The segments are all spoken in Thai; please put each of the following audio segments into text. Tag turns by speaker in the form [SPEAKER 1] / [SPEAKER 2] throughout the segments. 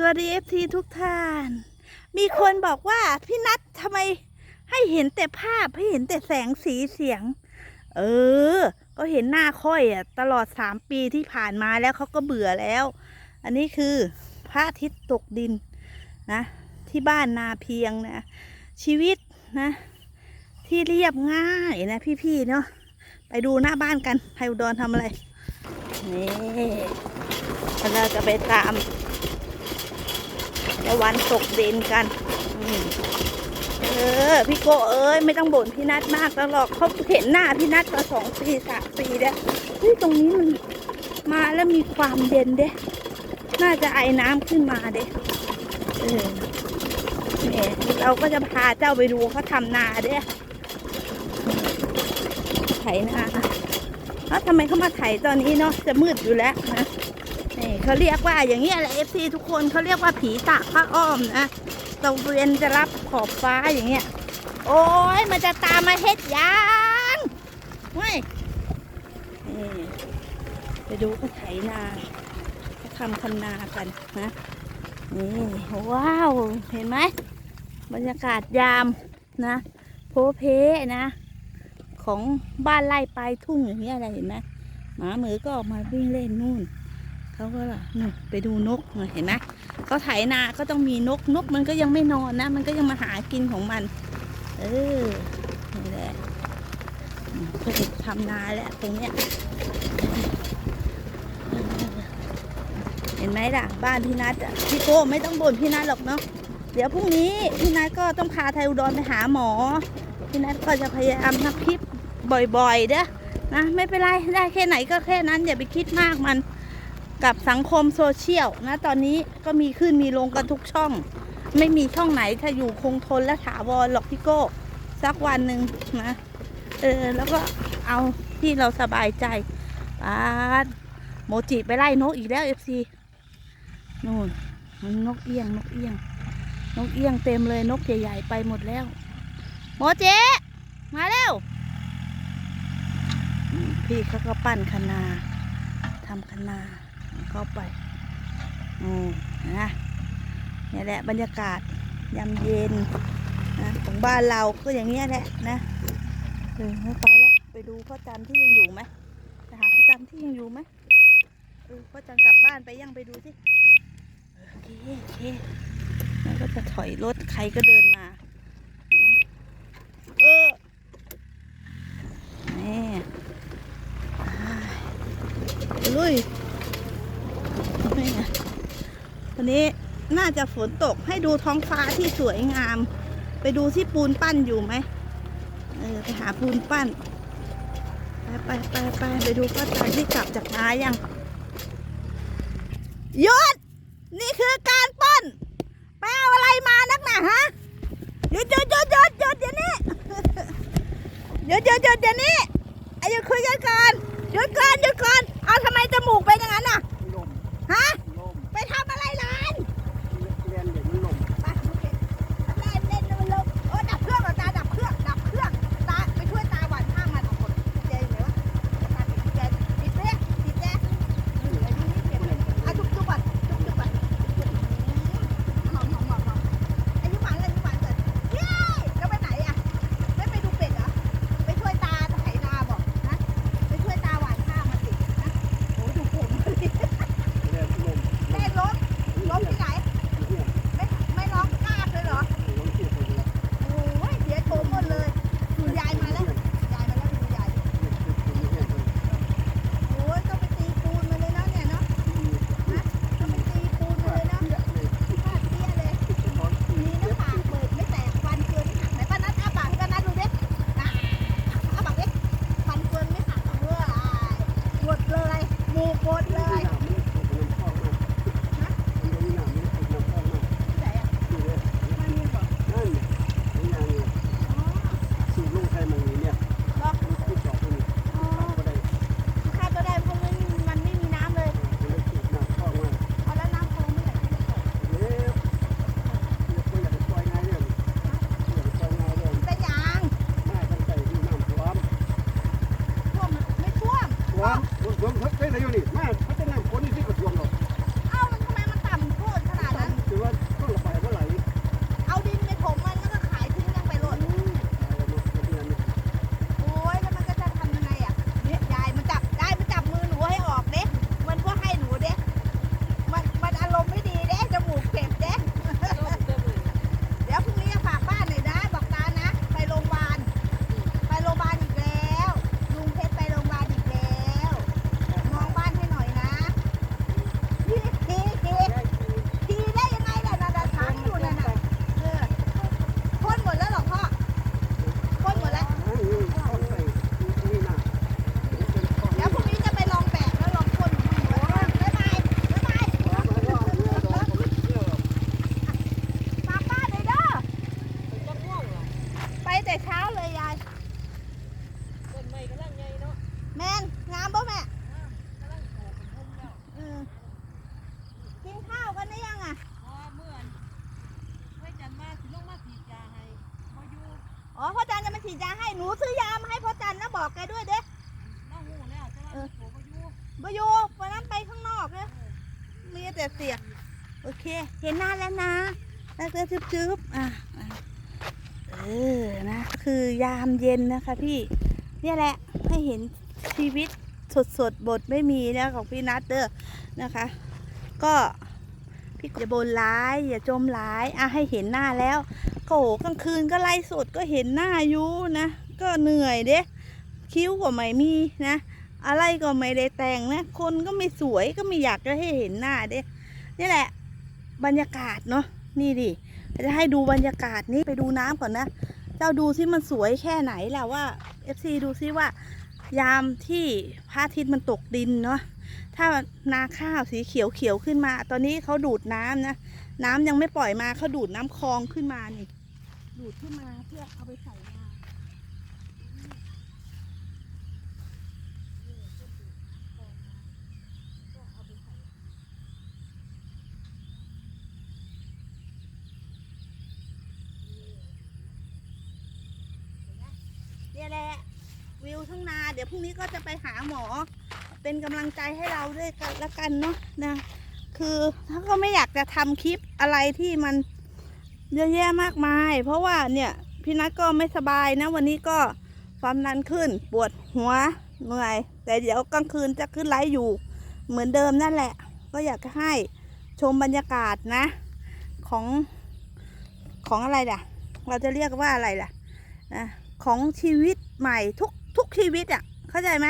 [SPEAKER 1] สวัสดีเอฟทีทุกท่าน มีคนบอกว่าพี่นัททำไมให้เห็นแต่ภาพให้เห็นแต่แสงสีเสียง เออ ก็เห็นหน้าค่อยอะตลอดสามปีที่ผ่านมาแล้วเขาก็เบื่อแล้ว อันนี้คือพระอาทิตย์ตกดินนะ ที่บ้านนาเพียงนะชีวิตนะ ที่เรียบง่ายนะพี่ๆเนาะไปดูหน้าบ้านกันไทยอุดรทำอะไรนี่เราจะไปตาม ตะวันตกดินกันเออพี่โกเอ้ยไม่ต้องบ่นพี่นัทมากแล้วหรอกเขาเห็นหน้าพี่นัทมาสองปีสามปีแล้วเฮ้ยตรงนี้มันมาแล้วมีความเย็นเด้ น่าจะไอน้ำขึ้นมาเด้เออเนี่ยเราก็จะพาเจ้าไปดูเขาทำนาเด้ไถนาเอ้าทำไมเขามาไถตอนนี้เนาะจะมืดอยู่แล้วนะ เขาเรียกว่าอย่างนี้ยแหละเอฟซีทุกคนเขาเรียกว่าผีตากผ้าอ้อมนะตะเวนจะรับขอบฟ้าอย่างเงี้ย โอ้ยมันจะตามมาเฮ็ดยังเว้ยนี่ไปดูเขาไถนาเขาทำคันนากันนะนี่ว้าว เห็นไหมบรรยากาศยามนะ โพเพนะ ของบ้านไร่ปลายทุ่งอย่างเงี้ยอะไรเห็นไหมหมาหมือก็ออกมาวิ่งเล่นนู่น เขาก็ล่ะนู่นไปดูนกหน่อยเห็นไหมเขาไถนาก็ต้องมีนกนกมันก็ยังไม่นอนนะ มันก็ยังมาหากินของมัน เออนี่แหละอืมเพื่อทำนาแล้วตรงเนี้ยเห็นไหมล่ะ บ้านพี่นัทอะพี่โก้ไม่ต้องบ่นพี่นัทหรอกเนาะเดี๋ยวพรุ่งนี้พี่นัทก็ต้องพาไทยอุดรไปหาหมอพี่นัทก็จะพยายามนับคลิปบ่อยๆเด้อนะไม่เป็นไรได้แค่ไหนก็แค่นั้นอย่าไปคิดมากมัน กับสังคมโซเชียลนะตอนนี้ก็มีขึ้นมีลงกันทุกช่อง ไม่มีช่องไหนถ้าอยู่คงทนและถาวรหรอกพี่โก้สักวันหนึ่งนะเออแล้วก็เอาที่เราสบายใจปาดโมจิไปไล่นกอีกแล้วเอฟซีนู่นมันนกเอี้ยงนกเอี้ยง นกเอี้ยงเต็มเลยนกใหญ่ๆไปหมดแล้ว โมเจมาเร็ว พี่เขาก็ปั้นคนาทำคนา เข้าไปอืมนะนี่แหละบรรยากาศยามเย็นนะของบ้านเราก็อย่างเงี้ยแหละนะเออไม่ไปแล้วไปดูพ่อจันที่ยังอยู่ไหมไปหาพ่อจันที่ยังอยู่ไหมเออพ่อจันกลับบ้านไปยังไปดูสิโอเคโอเคแล้วก็จะถอยรถใครก็เดินมาเออนี่ลุย นี้น่าจะฝนตกให้ดูท้องฟ้าที่สวยงาม ไปดูที่ปูนปั้นอยู่ไหมเออไปหาปูนปั้น ไปไปไปไปไปดูป้าจันที่กลับจากนายังหยุดนี่คือการปล้นไปเอาอะไรมานักหนาฮะหยุดหยุดหยุดหยุดหยุดเดี๋ยวนี้หยุดหยุดหยุดเดี๋ยวนี้อายุคุยกันก่อนหยุดก่อนหยุดก่อนเอาทำไมจมูกเป็นอย่างนั้นน่ะฮะ ฉีดยาให้หนูซื้อยามาให้พ่อจันนะบอกแกด้วยเด้
[SPEAKER 2] น้าหูแล้วแต่ว่าโผล่ก็อยู่
[SPEAKER 1] บอยูวันนั้นไปข้างนอกเลยมีแต่เสียงโอเค เห็นหน้าแล้วนะแล้วก็จึ๊บๆอะอะเออนะคือยามเย็นนะคะพี่ เนี่ยแหละให้เห็นชีวิตสดสดๆบทไม่มีนะของพี่นัทเด้อนะคะ ก็พี่อย่าบนร้ายอย่าจมร้ายอะให้เห็นหน้าแล้วก็ โหกลางคืนก็ไล่สดก็เห็นหน้าอยู่นะ ก็เหนื่อยเด้คิ้วก็ไม่มีนะ อะไรก็ไม่ได้แต่งนะ คนก็ไม่สวยก็ไม่อยากจะให้เห็นหน้าเด้นี่แหละ บรรยากาศเนาะนี่ดิจะให้ดูบรรยากาศนี้ไปดูน้ำก่อนนะ เจ้าดูซิมันสวยแค่ไหนแหละว่า FC ดูซิว่า ยามที่พระอาทิตย์มันตกดินเนาะถ้านาข้าวสีเขียวเขียวๆขึ้นมา ตอนนี้เขาดูดน้ำนะน้ำยังไม่ปล่อยมาเขาดูดน้ำคลองขึ้นมานี่ ดูดขึ้นมาเพื่อเอาไปใส่นาเนี่ยแหละวิวทั้งนา เดี๋ยวพรุ่งนี้ก็จะไปหาหมอ เป็นกำลังใจให้เราด้วยกันละกันเนาะนะ คือถ้าก็ไม่อยากจะทำคลิปอะไรที่มัน เยอะแยะมากมาย เพราะว่าเนี่ยพี่นัทก็ไม่สบายนะ วันนี้ก็ความดันขึ้นปวดหัวเหนื่อย แต่เดี๋ยวกลางคืนจะขึ้นไลฟ์อยู่ เหมือนเดิมนั่นแหละ ก็อยากให้ชมบรรยากาศนะ ของของอะไรล่ะ เราจะเรียกว่าอะไรล่ะนะของชีวิตใหม่ทุกทุกชีวิตอะ่ะ เข้าใจไหม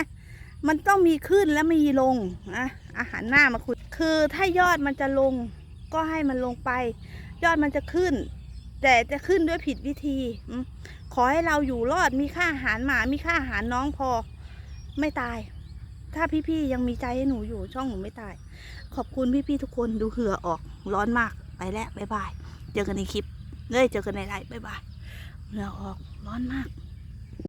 [SPEAKER 1] มันต้องมีขึ้นและมีลงนะอาหารหน้ามาคุณคือถ้ายอดมันจะลงก็ให้มันลงไป ยอดมันจะขึ้น แต่จะขึ้นด้วยผิดวิธีขอให้เราอยู่รอดมีค่าอาหารหมา มีค่าอาหารน้องพอไม่ตาย ถ้าพี่ๆยังมีใจให้หนูอยู่ช่องหนูไม่ตาย ขอบคุณพี่ๆทุกคนดูเหือออกร้อนมากไปแล้วบ๊ายบาย เจอกันในคลิปเลยเจอกันในไลฟ์บ๊ายบายเหงื่อออกร้อนมาก